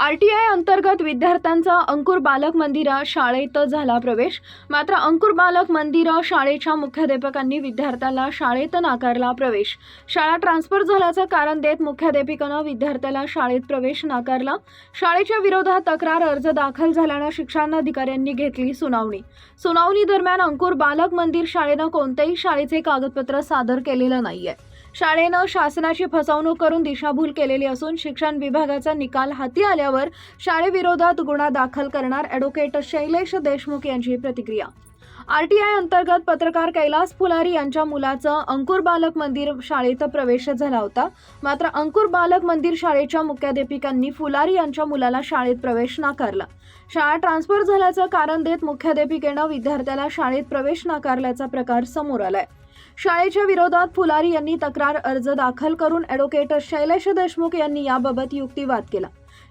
R T I अंतर्गत विद्यार्थ्यांचा अंकुर बालक मंदिरा शाळेत झाला प्रवेश. मात्र अंकुर बालक मंदिरा शाळेच्या मुख्याध्यापकांनी विद्यार्थ्याला शाळेत नाकारला प्रवेश. शाळा ट्रान्सफर झाल्याचं कारण देत मुख्याध्यापिकेनं विद्यार्थ्याला शाळेत प्रवेश नाकारला. शाळेच्या विरोधात तक्रार अर्ज दाखल झाल्यानं शिक्षणाधिकाऱ्यांनी घेतली सुनावणी. सुनावणी दरम्यान अंकुर बालक मंदिर शाळेनं कोणत्याही शाळेचे कागदपत्र सादर केलेलं नाहीये. शाळेनं शासनाची फसवणूक करून दिशाभूल केलेली असून शिक्षण विभागाचा निकाल हाती आल्यावर शाळेविरोधात गुन्हा दाखल करणार ॲडव्होकेट शैलेश देशमुख यांची प्रतिक्रिया. आरटीआय अंतर्गत पत्रकार कैलास फुलारी यांच्या मुलाचं अंकुर बालक मंदिर शाळेत प्रवेश झाला होता. मात्र अंकुर बालक मंदिर शाळेच्या मुख्याध्यापिकांनी फुलारी यांच्या मुलाला शाळेत प्रवेश नाकारला. शाळा ट्रान्सफर झाल्याचं कारण देत मुख्याध्यापिकेनं विद्यार्थ्याला शाळेत प्रवेश नाकारल्याचा प्रकार समोर आलाय. शाळेच्या विरोधात फुलारी यांनी तक्रार अर्ज दाखल करून ॲडव्होकेट शैलेश देशमुख यांनी याबाबत युक्तिवाद केला.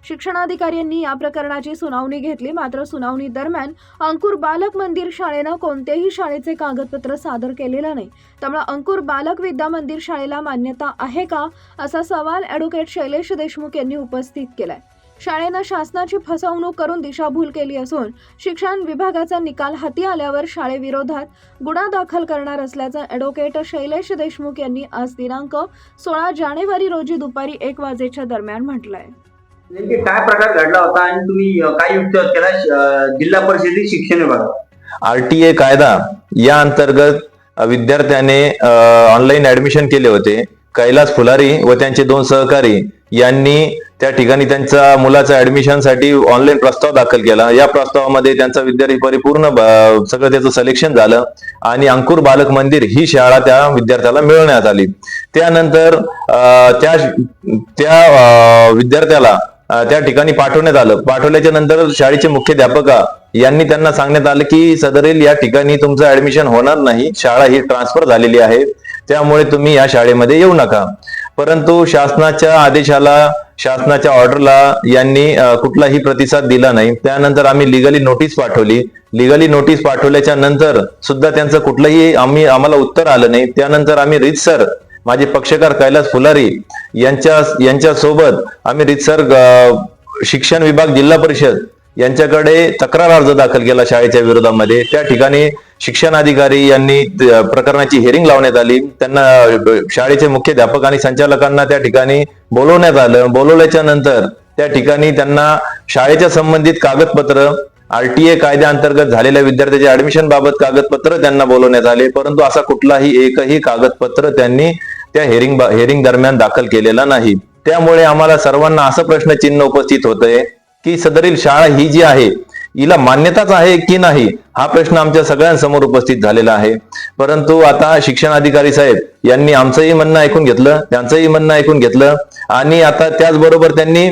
शिक्षणाधिकाऱ्यांनी या प्रकरणाची सुनावणी घेतली. मात्र सुनावणी दरम्यान अंकुर बालक मंदिर शाळेनं कोणतेही शाळेचे कागदपत्र सादर केलेलं नाही. त्यामुळे अंकुर बालक विद्या मंदिर शाळेला मान्यता आहे का? असा सवाल ॲडव्होकेट शैलेश देशमुख यांनी उपस्थित केलाय. शाळेनं शासनाची फसवणूक करून दिशाभूल केली असून शिक्षण विभागाचा निकाल हाती आल्यावर शाळेविरोधात गुन्हा दाखल करणार असल्याचं ॲडव्होकेट शैलेश देशमुख यांनी आज दिनांक सोळा जानेवारी रोजी दुपारी एक वाजेच्या दरम्यान म्हटलंय. नेमके काय प्रकार घडला होता आणि तुम्ही काय युक्तिवाद केला? जिल्हा परिषदेत शिक्षण विभाग. आरटीए कायदा या अंतर्गत विद्यार्थ्याने ऑनलाईन ऍडमिशन केले होते. कैलास फुलारी व त्यांचे दोन सहकारी यांनी त्या ठिकाणी त्यांच्या मुलाच्या ऍडमिशनसाठी ऑनलाईन प्रस्ताव दाखल केला. या प्रस्तावामध्ये त्यांचा विद्यार्थी परिपूर्ण सगळं त्याचं सिलेक्शन झालं आणि अंकुर बालक मंदिर ही शाळा त्या विद्यार्थ्याला मिळवण्यात आली. त्यानंतर त्या त्या विद्यार्थ्याला त्या ठिकाणी पाठवण्यात आलं. पाठवल्याच्या नंतर शाळेचे मुख्याध्यापका यांनी त्यांना सांगण्यात आलं की सदरील या ठिकाणी तुमचं ऍडमिशन होणार नाही. शाळा ही ट्रान्सफर झालेली आहे. त्यामुळे तुम्ही या शाळेमध्ये येऊ नका. परंतु शासनाच्या आदेशाला शासनाच्या ऑर्डरला यांनी कुठलाही प्रतिसाद दिला नाही. त्यानंतर आम्ही लिगली नोटीस पाठवली. लिगली नोटीस पाठवल्याच्या नंतर सुद्धा त्यांचं कुठलंही आम्ही आम्हाला उत्तर आलं नाही. त्यानंतर आम्ही रितसर माझे पक्षकार कैलास फुलारी यांच्या यांच्या सोबत आम्ही रितसर शिक्षण विभाग जिल्हा परिषद यांच्याकडे तक्रार अर्ज दाखल केला शाळेच्या विरोधामध्ये. त्या ठिकाणी शिक्षणाधिकारी यांनी प्रकरणाची हेरिंग लावण्यात आली. त्यांना शाळेचे मुख्याध्यापक आणि संचालकांना त्या ठिकाणी बोलवण्यात आलं. बोलवल्याच्या नंतर त्या ठिकाणी त्यांना शाळेच्या संबंधित कागदपत्र आरटीए कायद्याअंतर्गत झालेल्या विद्यार्थ्याच्या ऍडमिशन बाबत कागदपत्र त्यांना बोलवण्यात आले. परंतु असा कुठलाही एकही कागदपत्र त्यांनी त्या हेरिंग हेरिंग दरम्यान दाखल केलेला नाही. त्यामुळे आम्हाला सर्वांना असं प्रश्नचिन्ह उपस्थित होतंय की सदरील शाळा ही जी आहे हिला मान्यताच आहे की नाही हा प्रश्न आमच्या सगळ्यांसमोर उपस्थित झालेला आहे. परंतु आता शिक्षण अधिकारी साहेब यांनी आमचंही म्हणणं ऐकून घेतलं त्यांचंही म्हणणं ऐकून घेतलं आणि आता त्याचबरोबर त्यांनी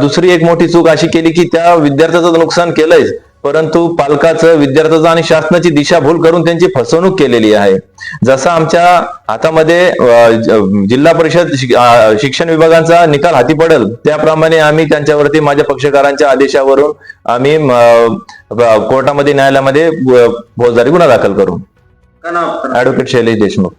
दुसरी एक मोठी चूक अशी केली की त्या विद्यार्थ्याचं नुकसान केलंय परंतु पालकाचं विद्यार्थ्याचं आणि शासनाची दिशाभूल करून त्यांची फसवणूक केलेली आहे. जसं आमच्या हातामध्ये जिल्हा परिषद शिक्षण विभागाचा निकाल हाती पडेल. त्याप्रमाणे आम्ही त्यांच्यावरती माझ्या पक्षकारांच्या आदेशावरून आम्ही कोर्टामध्ये न्यायालयामध्ये फौजदारी गुन्हा दाखल करू. ऍडव्होकेट शैलेश देशमुख.